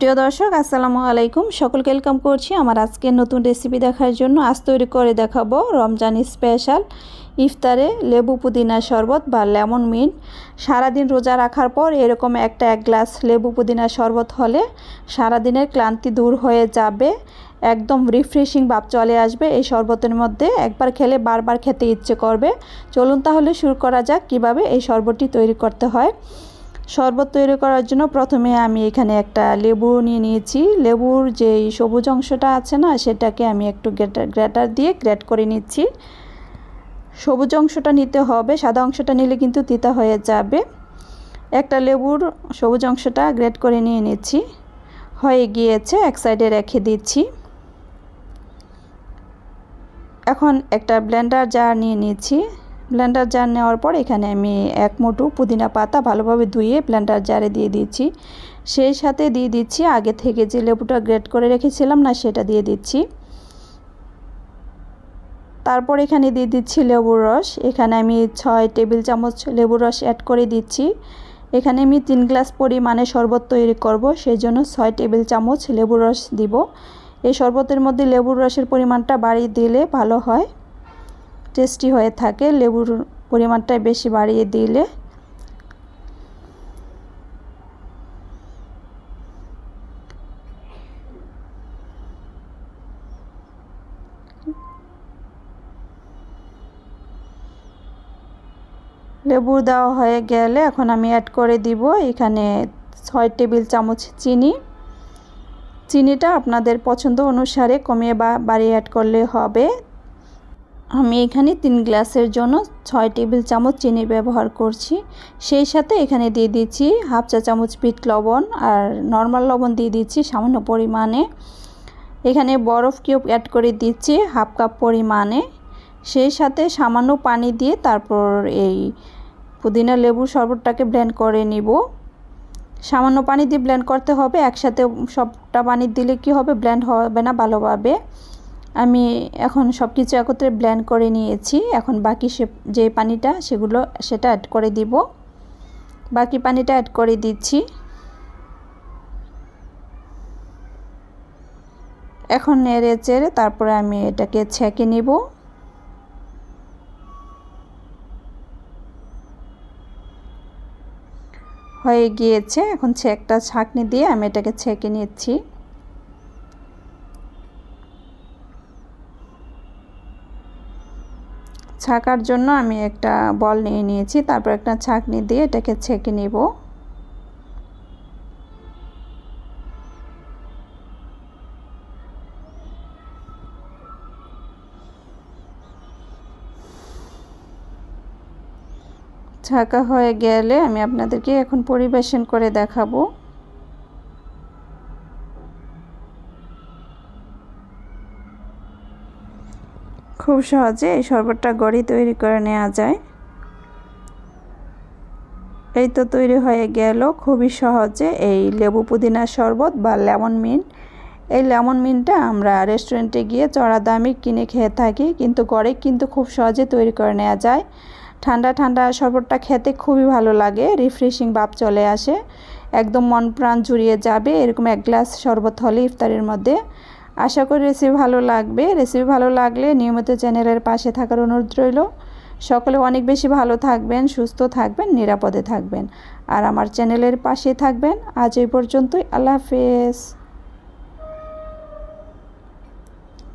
প্রিয় দর্শক, আসসালামু আলাইকুম। সকলকে ওয়েলকাম করছি আমার আজকের নতুন রেসিপি দেখার জন্য। আজ তৈরি করে দেখাবো রমজান স্পেশাল ইফতারে লেবু পুদিনা শরবত বা লেমন মিন্ট। সারাদিন রোজা রাখার পর এরকম একটা এক গ্লাস লেবু পুদিনা শরবত হলে সারাদিনের ক্লান্তি দূর হয়ে যাবে। একদম রিফ্রেশিং ভাব চলে আসবে এই শরবতের মধ্যে। একবার খেলে বারবার খেতে ইচ্ছে করবে। চলুন তাহলে শুরু করা যাক কীভাবে এই শরবতটি তৈরি করতে হয়। শরবত তৈরি করার জন্য প্রথমে আমি এখানে একটা লেবু নিয়ে নিয়েছি। লেবুর যে সবুজ অংশটা আছে না, সেটাকে আমি একটু গ্রেটার গ্রেটার দিয়ে গ্রেট করে নিচ্ছি। সবুজ অংশটা নিতে হবে, সাদা অংশটা নিলে কিন্তু তিতা হয়ে যাবে। একটা লেবুর সবুজ অংশটা গ্রেট করে নিয়ে নিচ্ছি। হয়ে গিয়েছে, এক সাইডে রেখে দিচ্ছি। এখন একটা ব্লেন্ডার জার নিয়ে নিচ্ছি। ব্লেন্ডার জার নেওয়ার পর এখানে আমি এক মুঠো পুদিনা পাতা ভালোভাবে ধুয়ে ব্লেন্ডার জারে দিয়ে দিচ্ছি। সেই সাথে দিয়ে দিচ্ছি আগে থেকে যে লেবুটা গ্রেট করে রেখেছিলাম না সেটা দিয়ে দিচ্ছি। তারপর এখানে দিয়ে দিচ্ছি লেবুর রস। এখানে আমি ছয় টেবিল চামচ লেবুর রস অ্যাড করে দিচ্ছি। এখানে আমি তিন গ্লাস পরিমাণে শরবত তৈরি করব সেই জন্য ছয় টেবিল চামচ লেবুর রস দিব। এই শরবতের মধ্যে লেবুর রসের পরিমাণটা বাড়িয়ে দিলে ভালো হয়। টেস্টি হয়ে থাকে, লেবুর পরিমাণটা বেশি বাড়িয়ে দিলে। লেবু দেওয়া হয়ে গেলে এখন আমি অ্যাড করে দিব এখানে ছয় টেবিল চামচ চিনি। চিনিটা আপনাদের পছন্দ অনুসারে কমিয়ে বা, বাড়িয়ে অ্যাড করলে হবে। আমি এখানে তিন গ্লাসের জন্য ছয় টেবিল চামচ চিনি ব্যবহার করছি। সেই সাথে এখানে দিয়ে দিচ্ছি হাফ চা চামচ পিট লবণ আর নর্মাল লবণ দিয়ে দিচ্ছি সামান্য পরিমাণে। এখানে বরফ কিউব অ্যাড করে দিচ্ছি হাফ কাপ পরিমাণে। সেই সাথে সামান্য পানি দিয়ে তারপর এই পুদিনা লেবু শরবতটাকে ব্লেন্ড করে নিব। সামান্য পানি দিয়ে ব্লেন্ড করতে হবে, একসাথে সবটা পানি দিলে কি হবে, ব্লেন্ড হবে না, ভালোভাবে। আমি এখন সব কিছু একত্রে ব্ল্যান্ড করে নিয়েছি। এখন বাকি সে, যে পানিটা, সেগুলো সেটা অ্যাড করে দিব। বাকি পানিটা অ্যাড করে দিচ্ছি। এখন নেড়ে চেড়ে তারপরে আমি এটাকে ছেঁকে নিব। হয়ে গিয়েছে, এখন ছেঁকটা ছাঁকনি দিয়ে আমি এটাকে ছেঁকে নিচ্ছি। ছাকার জন্য আমি একটা বল নিয়ে নিয়েছি, তারপর একটা ছাকনি দিয়ে এটাকে ছেঁকে নেব। ছাকা হয়ে গেলে আমি আপনাদেরকে এখন পরিবেশন করে দেখাবো। খুব সহজে এই শরবতটা গড়ি তৈরি করে নেওয়া যায়। এই তো তৈরি হয়ে গেল। খুবই সহজে এই লেবু পুদিনা শরবত বা লেমন মিন্ট। এই লেমন মিনটা আমরা রেস্টুরেন্টে গিয়ে চড়া দামে কিনে খেয়ে থাকি, কিন্তু ঘরে কিন্তু খুব সহজে তৈরি করে নেওয়া যায়। ঠান্ডা ঠান্ডা শরবতটা খেতে খুবই ভালো লাগে রিফ্রেশিং ভাব চলে আসে। একদম মন প্রাণ জুড়িয়ে যাবে, এরকম এক গ্লাস শরবত হলে ইফতারের মধ্যে। আশা করি রেসিপি ভালো লাগবে। রেসিপি ভালো লাগলে নিয়মিত চ্যানেলের পাশে থাকার অনুরোধ রইল। সকলে অনেক বেশি ভালো থাকবেন, সুস্থ থাকবেন, নিরাপদে থাকবেন। আর আমার চ্যানেলের পাশে থাকবেন। আজ এই পর্যন্তই। আল্লাহ হাফেজ।